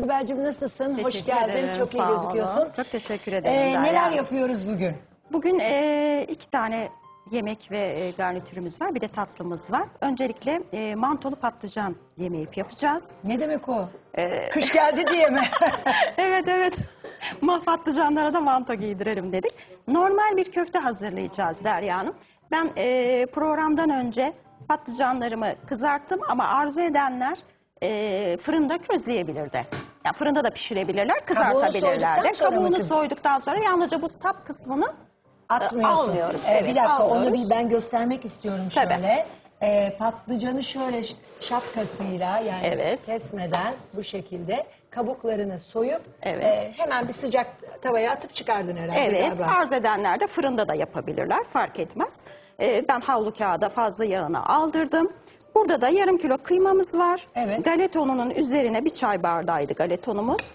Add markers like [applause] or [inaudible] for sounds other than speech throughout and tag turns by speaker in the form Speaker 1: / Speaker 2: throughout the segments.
Speaker 1: Sibel'cim nasılsın? Hoş
Speaker 2: Teşekkür
Speaker 1: geldin.
Speaker 2: ederim,
Speaker 1: Çok iyi
Speaker 2: sağ olun.
Speaker 1: gözüküyorsun.
Speaker 2: Çok teşekkür ederim.
Speaker 1: Ee,
Speaker 2: Derya
Speaker 1: neler
Speaker 2: Hanım.
Speaker 1: yapıyoruz bugün?
Speaker 2: Bugün e, iki tane yemek ve e, garnitürümüz var. Bir de tatlımız var. Öncelikle e, mantolu patlıcan yemeği yapacağız.
Speaker 1: Ne demek o?
Speaker 2: Ee,
Speaker 1: Kış geldi diye mi? [laughs]
Speaker 2: evet evet. Mah patlıcanlara da manto giydirelim dedik. Normal bir köfte hazırlayacağız Derya Hanım. Ben e, programdan önce patlıcanlarımı kızarttım ama arzu edenler e, fırında közleyebilir de. Yani fırında da pişirebilirler, kızartabilirler de.
Speaker 1: sonra
Speaker 2: Kabuğunu
Speaker 1: kız-
Speaker 2: soyduktan sonra yalnızca bu sap kısmını
Speaker 1: Atmıyorsun.
Speaker 2: Almıyoruz,
Speaker 1: Ee,
Speaker 2: evet,
Speaker 1: bir dakika onu
Speaker 2: almıyoruz.
Speaker 1: bir ben göstermek istiyorum
Speaker 2: Tabii.
Speaker 1: şöyle. Ee, patlıcanı şöyle ş- şapkasıyla yani
Speaker 2: Evet.
Speaker 1: kesmeden bu şekilde kabuklarını soyup
Speaker 2: Evet.
Speaker 1: e, hemen bir sıcak tavaya atıp çıkardın herhalde
Speaker 2: Evet,
Speaker 1: galiba.
Speaker 2: arz edenler de fırında da yapabilirler, fark etmez. Ee, ben havlu kağıda fazla yağını aldırdım. Burada da yarım kilo kıymamız var.
Speaker 1: Evet.
Speaker 2: Galet ununun üzerine bir çay bardağıydı galet unumuz.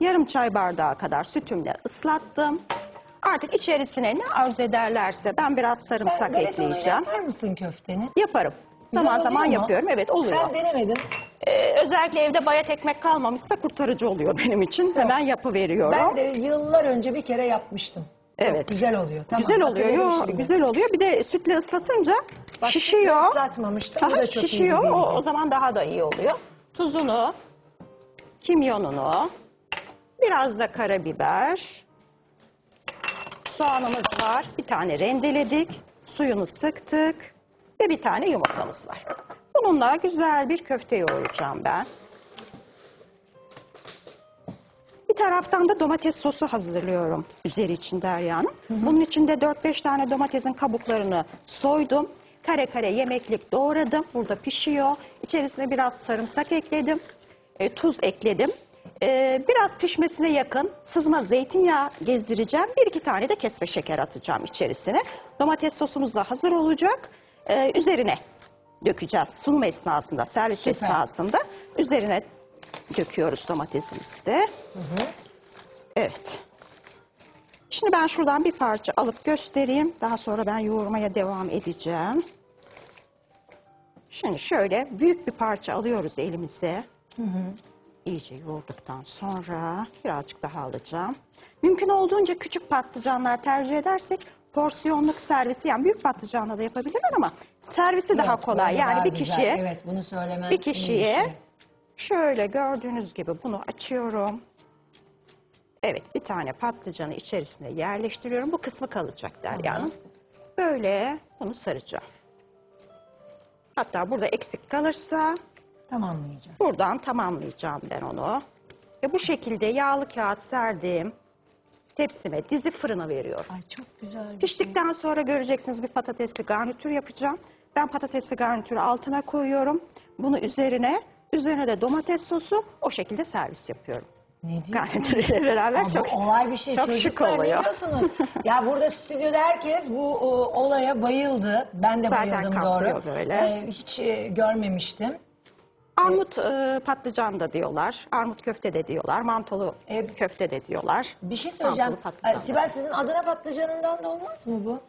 Speaker 2: Yarım çay bardağı kadar sütümle ıslattım. Artık içerisine ne arzu ederlerse ben biraz
Speaker 1: Sen
Speaker 2: sarımsak
Speaker 1: galeta unu
Speaker 2: ekleyeceğim.
Speaker 1: yapar mısın köfteni?
Speaker 2: Yaparım.
Speaker 1: Güzel
Speaker 2: zaman
Speaker 1: oluyor
Speaker 2: zaman
Speaker 1: mu?
Speaker 2: yapıyorum. Evet oluyor.
Speaker 1: Ben denemedim.
Speaker 2: Ee, özellikle evde bayat ekmek kalmamışsa kurtarıcı oluyor benim için. Hemen yapıveriyorum.
Speaker 1: Ben de yıllar önce bir kere yapmıştım. Çok
Speaker 2: Evet.
Speaker 1: güzel oluyor. Tamam,
Speaker 2: güzel oluyor.
Speaker 1: hatırladım
Speaker 2: Yo,
Speaker 1: şimdi.
Speaker 2: güzel oluyor. Bir de sütle ıslatınca
Speaker 1: Bak,
Speaker 2: şişiyor.
Speaker 1: Bu
Speaker 2: Aha,
Speaker 1: da çok
Speaker 2: şişiyor. O, o zaman daha da iyi oluyor. Tuzunu, kimyonunu, biraz da karabiber, soğanımız var. Bir tane rendeledik. Suyunu sıktık. Ve bir tane yumurtamız var. Bununla güzel bir köfte yoğuracağım ben. Bir taraftan da domates sosu hazırlıyorum üzeri için Derya Hanım. Bunun için de 4-5 tane domatesin kabuklarını soydum. Kare kare yemeklik doğradım. Burada pişiyor. İçerisine biraz sarımsak ekledim. e, tuz ekledim. E, biraz pişmesine yakın sızma zeytinyağı gezdireceğim. Bir iki tane de kesme şeker atacağım içerisine. Domates sosumuz da hazır olacak. E, üzerine dökeceğiz sunum esnasında, servis
Speaker 1: Süper.
Speaker 2: esnasında. Üzerine döküyoruz domatesimizi de. Evet. Şimdi ben şuradan bir parça alıp göstereyim. Daha sonra ben yoğurmaya devam edeceğim. Şimdi şöyle büyük bir parça alıyoruz elimize. İyice yoğurduktan sonra birazcık daha alacağım. Mümkün olduğunca küçük patlıcanlar tercih edersek porsiyonluk servisi yani büyük patlıcanla da yapabilirler ama servisi daha
Speaker 1: Yok,
Speaker 2: kolay. Yani
Speaker 1: daha
Speaker 2: bir
Speaker 1: güzel.
Speaker 2: kişiye
Speaker 1: Evet bunu söylemen
Speaker 2: bir kişiye
Speaker 1: şey.
Speaker 2: şöyle gördüğünüz gibi bunu açıyorum. Evet bir tane patlıcanı içerisine yerleştiriyorum. Bu kısmı kalacak Derya Hanım. Böyle bunu saracağım. Hatta burada eksik kalırsa
Speaker 1: Tamamlayacağım.
Speaker 2: buradan tamamlayacağım ben onu. Ve bu şekilde yağlı kağıt serdiğim tepsime dizi fırına veriyorum.
Speaker 1: Ay çok güzel bir şey.
Speaker 2: Piştikten sonra göreceksiniz bir patatesli garnitür yapacağım. Ben patatesli garnitürü altına koyuyorum. Bunu üzerine, üzerine de domates sosu o şekilde servis yapıyorum.
Speaker 1: Ne diyorsun? [laughs]
Speaker 2: Beraber
Speaker 1: Aa,
Speaker 2: çok
Speaker 1: bu olay bir şey.
Speaker 2: çok şık
Speaker 1: Çocuklar ne
Speaker 2: oluyor.
Speaker 1: diyorsunuz? [laughs] ya burada stüdyoda herkes bu o, olaya bayıldı. Ben de
Speaker 2: Zaten
Speaker 1: bayıldım doğru.
Speaker 2: böyle.
Speaker 1: Ee, hiç e, görmemiştim.
Speaker 2: Armut e, patlıcan da diyorlar, armut köfte de diyorlar, mantolu
Speaker 1: E,
Speaker 2: köfte de diyorlar.
Speaker 1: Bir şey söyleyeceğim.
Speaker 2: Mantolu patlıcan da.
Speaker 1: Sibel sizin Adana patlıcanından da olmaz mı bu?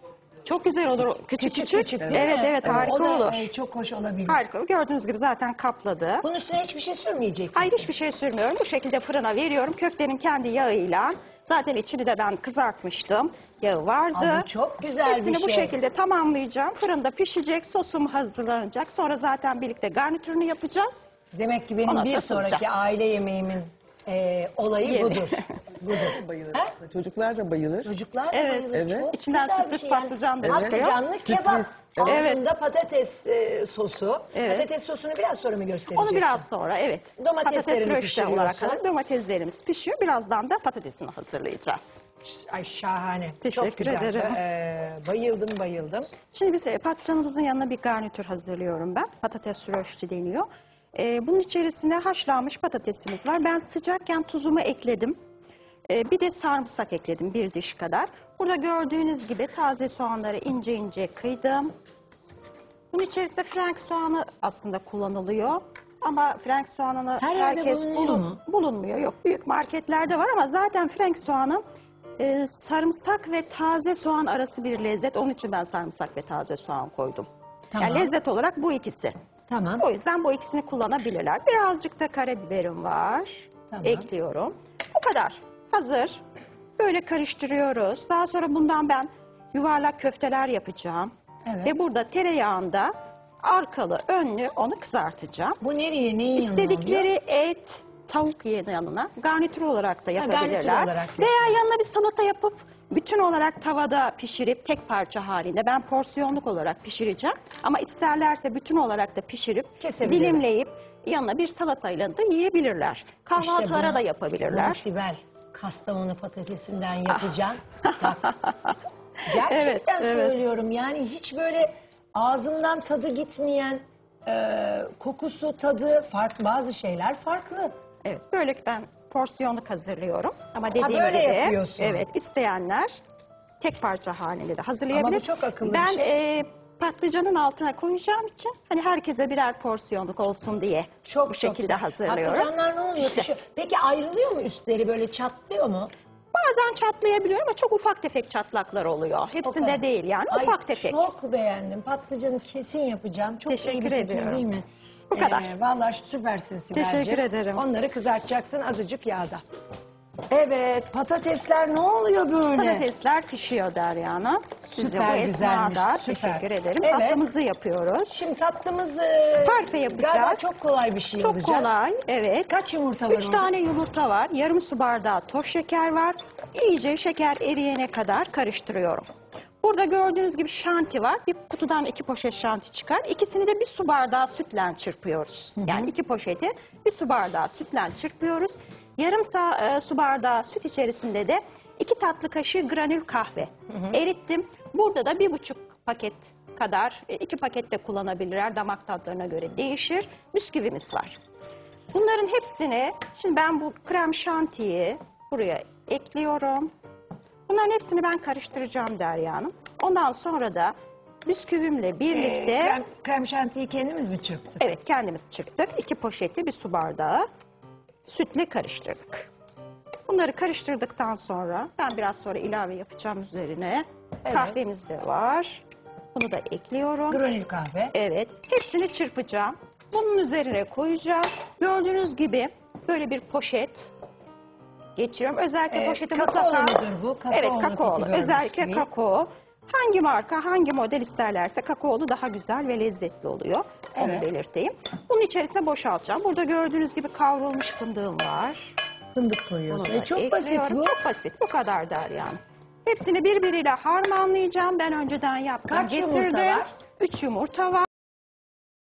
Speaker 2: Çok güzel olur. o Küçük küçük.
Speaker 1: değil
Speaker 2: evet
Speaker 1: mi?
Speaker 2: evet harika
Speaker 1: o da,
Speaker 2: olur.
Speaker 1: e, çok hoş olabilir.
Speaker 2: Harika. Gördüğünüz gibi zaten kapladı.
Speaker 1: Bunun üstüne hiçbir şey sürmeyecek
Speaker 2: Hayır
Speaker 1: misin?
Speaker 2: hiçbir şey sürmüyorum. Bu şekilde fırına veriyorum. Köftenin kendi yağıyla. Zaten içini de ben kızartmıştım. Yağı vardı.
Speaker 1: Ama çok güzel bir
Speaker 2: Hepsini bu
Speaker 1: şey.
Speaker 2: şekilde tamamlayacağım. Fırında pişecek. Sosum hazırlanacak. Sonra zaten birlikte garnitürünü yapacağız.
Speaker 1: Demek ki benim
Speaker 2: Ondan
Speaker 1: bir
Speaker 2: sonra
Speaker 1: sonraki aile yemeğimin e, olayı
Speaker 2: Yeni.
Speaker 1: budur. [laughs] budur.
Speaker 3: Bayılır.
Speaker 1: Ha?
Speaker 3: Çocuklar da bayılır.
Speaker 1: Çocuklar da
Speaker 2: Evet,
Speaker 1: bayılır.
Speaker 3: evet.
Speaker 1: Çok
Speaker 2: İçinden
Speaker 1: güzel
Speaker 2: sürpriz
Speaker 1: şey yani.
Speaker 2: patlıcan da çıkıyor.
Speaker 1: Patlıcanlı
Speaker 3: Sürpriz,
Speaker 1: kebap.
Speaker 2: evet.
Speaker 1: Altında patates e, sosu.
Speaker 2: Evet.
Speaker 1: Patates sosunu biraz sonra mı göstereceksin?
Speaker 2: Onu biraz sonra evet.
Speaker 1: Domateslerini
Speaker 2: Patates röşte olarak
Speaker 1: pişiriyorsun.
Speaker 2: kadar domateslerimiz pişiyor. Birazdan da patatesini hazırlayacağız.
Speaker 1: Ay şahane. Çok
Speaker 2: Teşekkür
Speaker 1: güzel.
Speaker 2: ederim.
Speaker 1: Ee, bayıldım bayıldım.
Speaker 2: Şimdi biz e, patlıcanımızın yanına bir garnitür hazırlıyorum ben. Patates röşti deniyor. E, bunun içerisinde haşlanmış patatesimiz var. Ben sıcakken tuzumu ekledim. E, bir de sarımsak ekledim bir diş kadar. Burada gördüğünüz gibi taze soğanları ince ince kıydım. Bunun içerisinde frank soğanı aslında kullanılıyor. Ama frank soğanını
Speaker 1: Her yerde
Speaker 2: herkes
Speaker 1: bulunuyor mu?
Speaker 2: bulunmuyor. Yok büyük marketlerde var ama zaten frank soğanı e, sarımsak ve taze soğan arası bir lezzet. Onun için ben sarımsak ve taze soğan koydum.
Speaker 1: Tamam.
Speaker 2: Yani lezzet olarak bu ikisi.
Speaker 1: Tamam.
Speaker 2: O yüzden bu ikisini kullanabilirler. Birazcık da karabiberim var.
Speaker 1: Tamam.
Speaker 2: ekliyorum. Bu kadar. Hazır. Böyle karıştırıyoruz. Daha sonra bundan ben yuvarlak köfteler yapacağım.
Speaker 1: Evet.
Speaker 2: Ve burada tereyağında arkalı önlü onu kızartacağım.
Speaker 1: Bu nereye, neyin yanına
Speaker 2: İstedikleri
Speaker 1: oluyor?
Speaker 2: et, tavuk yanına garnitür olarak da yapabilirler.
Speaker 1: olarak
Speaker 2: Veya yanına bir salata yapıp bütün olarak tavada pişirip tek parça halinde ben porsiyonluk olarak pişireceğim. Ama isterlerse bütün olarak da pişirip dilimleyip yanına bir salatayla da yiyebilirler. Kahvaltılara
Speaker 1: bunu-
Speaker 2: da yapabilirler.
Speaker 1: Bunu Sibel, Kastamonu patatesinden yapacaksın. Bak, [laughs] gerçekten
Speaker 2: Evet, evet.
Speaker 1: söylüyorum yani hiç böyle ağzımdan tadı gitmeyen, e, kokusu, tadı farklı. Bazı şeyler farklı.
Speaker 2: Evet, böyle ben porsiyonluk hazırlıyorum. Ama dediğim
Speaker 1: böyle
Speaker 2: gibi,
Speaker 1: yapıyorsun.
Speaker 2: evet isteyenler tek parça halinde de hazırlayabilir.
Speaker 1: Ama bu çok akıllı bir
Speaker 2: ben,
Speaker 1: şey.
Speaker 2: e, patlıcanın altına koyacağım için hani herkese birer porsiyonluk olsun diye
Speaker 1: Çok
Speaker 2: bu şekilde
Speaker 1: güzel.
Speaker 2: hazırlıyorum.
Speaker 1: Patlıcanlar ne oluyor?
Speaker 2: İşte.
Speaker 1: Peki ayrılıyor mu üstleri böyle çatlıyor mu?
Speaker 2: Bazen çatlayabiliyor ama çok ufak tefek çatlaklar oluyor. Hepsinde
Speaker 1: kadar.
Speaker 2: değil yani
Speaker 1: Ay,
Speaker 2: ufak tefek.
Speaker 1: Çok beğendim. Patlıcanı kesin yapacağım. Çok
Speaker 2: Teşekkür ediyorum.
Speaker 1: değil mi?
Speaker 2: Bu kadar.
Speaker 1: Ee, vallahi süpersin Sibel'ciğim.
Speaker 2: Teşekkür ederim.
Speaker 1: Onları kızartacaksın azıcık yağda. Evet patatesler ne oluyor böyle?
Speaker 2: Patatesler pişiyor Derya Hanım. Siz de
Speaker 1: Süper
Speaker 2: bu
Speaker 1: güzelmiş,
Speaker 2: esnada
Speaker 1: süper.
Speaker 2: teşekkür ederim.
Speaker 1: Evet.
Speaker 2: Tatlımızı yapıyoruz.
Speaker 1: Şimdi tatlımızı
Speaker 2: Tarife yapacağız.
Speaker 1: Galiba çok kolay bir şey
Speaker 2: Çok
Speaker 1: olacak.
Speaker 2: kolay, evet.
Speaker 1: Kaç yumurta var
Speaker 2: Üç
Speaker 1: orada?
Speaker 2: tane yumurta var, yarım su bardağı toz şeker var. İyice şeker eriyene kadar karıştırıyorum. Burada gördüğünüz gibi şanti var. Bir kutudan iki poşet şanti çıkar. İkisini de bir su bardağı sütle çırpıyoruz. Yani iki poşeti bir su bardağı sütle çırpıyoruz. Yarım sa- e, su bardağı süt içerisinde de iki tatlı kaşığı granül kahve erittim. Burada da bir buçuk paket kadar, e, iki paket de kullanabilirler. Damak tatlarına göre değişir. Bisküvimiz var. Bunların hepsini, şimdi ben bu krem şantiyi buraya ekliyorum. Bunların hepsini ben karıştıracağım Derya Hanım. Ondan sonra da bisküvimle birlikte,
Speaker 1: Ee, krem, krem şantiyi kendimiz mi çırptık?
Speaker 2: evet kendimiz çıktık. İki poşeti bir su bardağı sütle karıştırdık. Bunları karıştırdıktan sonra, ben biraz sonra ilave yapacağım üzerine.
Speaker 1: Evet.
Speaker 2: Kahvemiz de var. Bunu da ekliyorum.
Speaker 1: Granül kahve.
Speaker 2: Evet. Hepsini çırpacağım. Bunun üzerine koyacağım. Gördüğünüz gibi böyle bir poşet geçiriyorum. Özellikle
Speaker 1: Ee,
Speaker 2: poşeti
Speaker 1: kakaolu
Speaker 2: mutlaka...
Speaker 1: mudur bu? Kakaolu
Speaker 2: evet kakaolu. Özellikle
Speaker 1: bisküvi.
Speaker 2: kakao. Hangi marka, hangi model isterlerse kakaolu daha güzel ve lezzetli oluyor. Onu
Speaker 1: Evet.
Speaker 2: belirteyim. Bunun içerisine boşaltacağım. Burada gördüğünüz gibi kavrulmuş fındığım var.
Speaker 1: Fındık
Speaker 2: Bunu
Speaker 1: koyuyorsun.
Speaker 2: da
Speaker 1: E, çok basit
Speaker 2: ekliyorum.
Speaker 1: bu.
Speaker 2: Çok basit. Bu kadar der yani. Hepsini birbiriyle harmanlayacağım. Ben önceden yaptım.
Speaker 1: Kaç yumurta
Speaker 2: getirdim.
Speaker 1: var?
Speaker 2: Üç yumurta var.